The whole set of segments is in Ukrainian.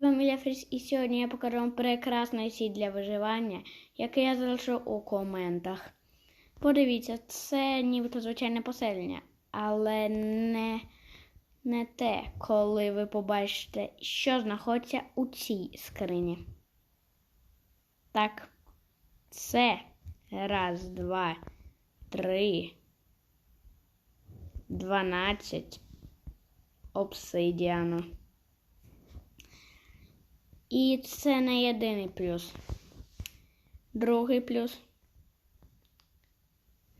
Фамілія Фріс, і сьогодні я покажу вам прекрасний сіт для виживання, який я залишу у коментах. Подивіться, це нібито звичайне поселення, але не, не те, коли ви побачите, що знаходиться у цій скрині. Так, це раз, два, три, дванадцять обсидіану. І це не єдиний плюс. Другий плюс.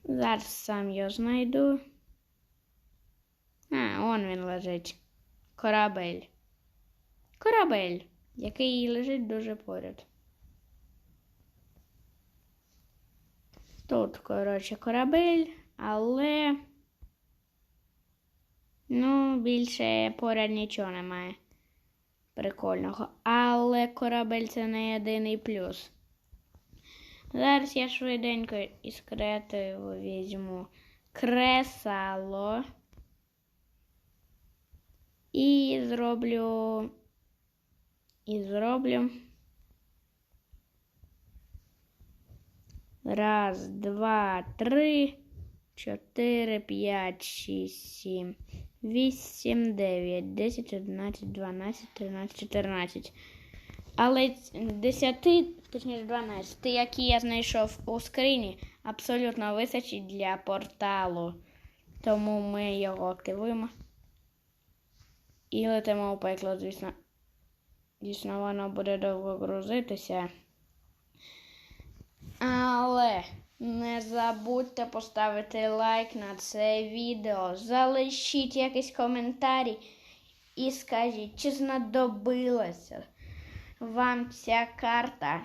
Зараз сам його знайду. А, он він лежить. Корабель. Корабель, який лежить дуже поряд. Тут, коротше, корабель, але. Ну, більше поряд нічого немає прикольного. Але корабель це не єдиний плюс. Зараз я швиденько із креативу візьму кресало і зроблю. І зроблю. Раз, два, три, чотири, п'ять, шість, сім. 8, 9, 10, 11, 12, 13, 14. Але 10, точніше 12, які я знайшов у скрині, абсолютно вистачить для порталу. Тому ми його активуємо. І летимо у пекло, звісно. Звісно, воно буде довго грузитися. Але. Не забудьте поставити лайк на це відео, залишіть якийсь коментарі і скажіть, чи знадобилася вам ця карта.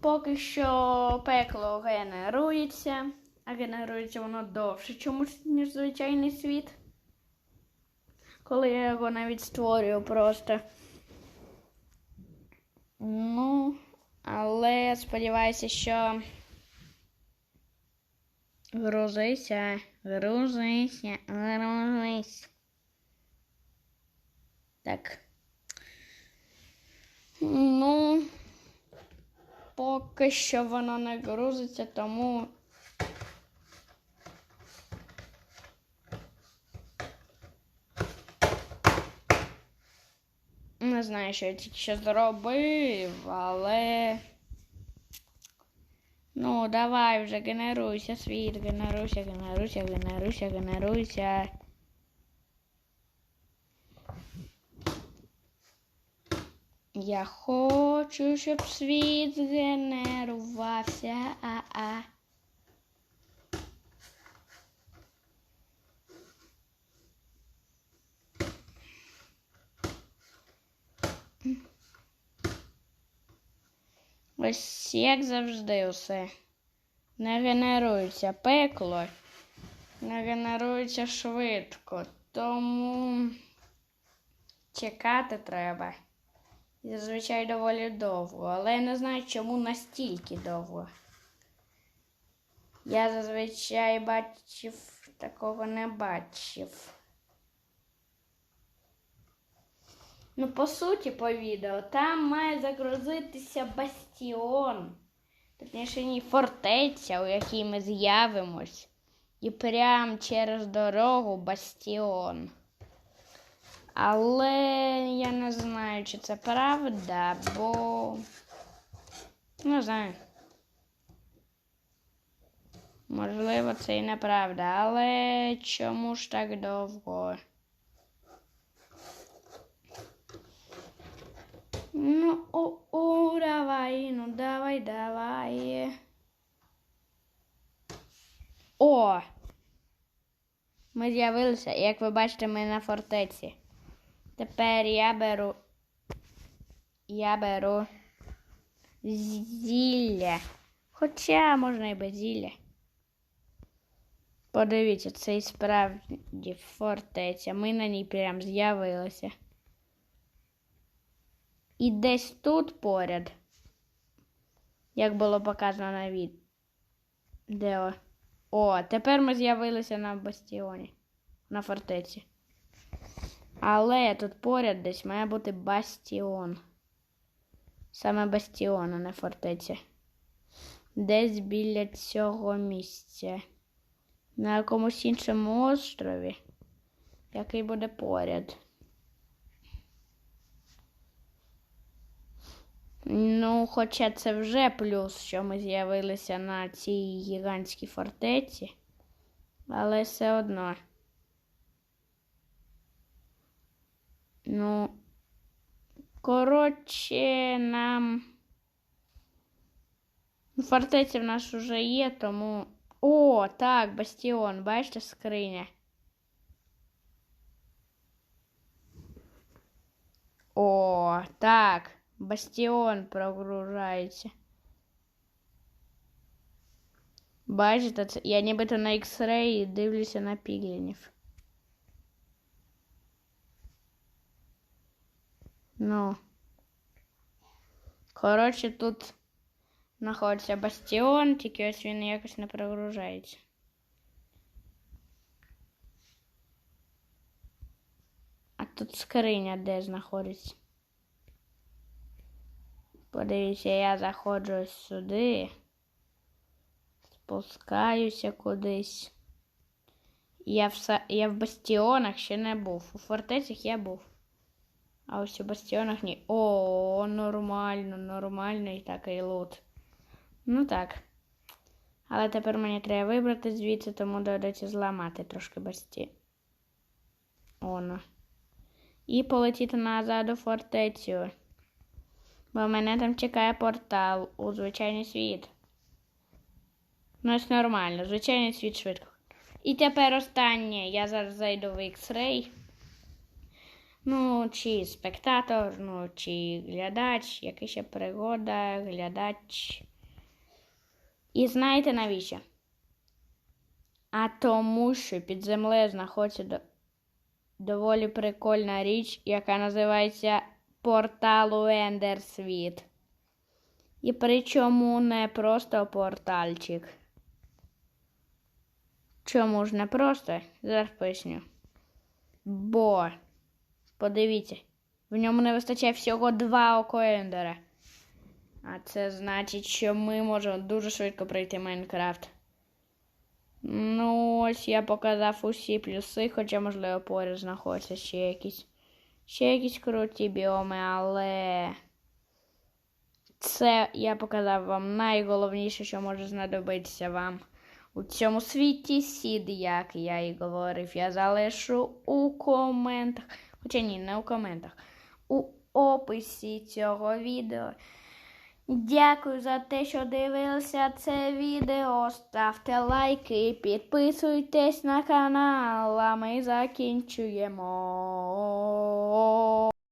Поки що пекло генерується, а генерується воно довше чомусь, ніж звичайний світ. Коли я його навіть створюю просто. Ну. Але сподіваюся, що грузися, грузися, грузися. Так. Ну, поки що воно не грузиться, тому. Не знаю, що я тільки що зробив, але. Ну, давай вже генеруйся, світ, генеруйся, генеруйся, генеруйся, генеруйся. Я хочу, щоб світ згенерувався. А-а. Ось як завжди усе. Не генерується пекло, не генерується швидко, тому чекати треба. Зазвичай доволі довго, але я не знаю, чому настільки довго. Я зазвичай бачив, такого не бачив. Ну, по суті, по відео, там має загрузитися бастіон. Точніше, ні, фортеця, у якій ми з'явимось. І прямо через дорогу бастіон. Але я не знаю, чи це правда, бо. Не знаю. Можливо, це і неправда, але чому ж так довго? Ну, о, о, давай, ну давай, давай. О! Ми з'явилися, як ви бачите, ми на фортеці. Тепер я беру. Я беру зілля. Хоча можна і без зілля. Подивіться, це і справді фортеця. Ми на ній прям з'явилися. І десь тут поряд, як було показано на відео. О, тепер ми з'явилися на бастіоні, на фортеці. Але тут поряд десь має бути бастіон. Саме бастіон, а не фортеця. Десь біля цього місця. На якомусь іншому острові, який буде поряд. Ну, хоча це вже плюс, що ми з'явилися на цій гігантській фортеці, але все одно. Ну, коротше, нам. Фортеця в нас вже є, тому. О, так, бастіон, бачите, скриня. О, так, бастіон прогружається. Бачите, це я нібито на X-Ray дивлюся на піглінів. Ну. Коротше, тут знаходиться бастіон, тільки ось він якось не прогружається. А тут скриня де знаходиться. Подивіться, я заходжу сюди. Спускаюся кудись. Я в, я в бастіонах ще не був. У фортецях я був. А ось у бастіонах ні. О, нормально, нормальний такий лут. Ну так. Але тепер мені треба вибрати звідси, тому доведеться зламати трошки басті. Оно. І полетіти назад у фортецю. Бо мене там чекає портал у звичайний світ. Ну, ось нормально, звичайний світ швидко. І тепер останнє. Я зараз зайду в X-Ray. Ну, чи спектатор, ну, чи глядач, який ще пригода, глядач. І знаєте навіщо? А тому, що під землею знаходиться до... доволі прикольна річ, яка називається портал у Ендерсвіт. І причому не просто портальчик. Чому ж не просто? Зараз поясню. Бо, подивіться, в ньому не вистачає всього два окоендера. А це значить, що ми можемо дуже швидко пройти Майнкрафт. Ну, ось я показав усі плюси, хоча, можливо, поряд знаходяться ще якісь. Ще якісь круті біоми, але це я показав вам найголовніше, що може знадобитися вам у цьому світі сід, як я і говорив, я залишу у коментах. Хоча ні, не у коментах. У описі цього відео. Дякую за те, що дивилися це відео. Ставте лайки, підписуйтесь на канал, а ми закінчуємо.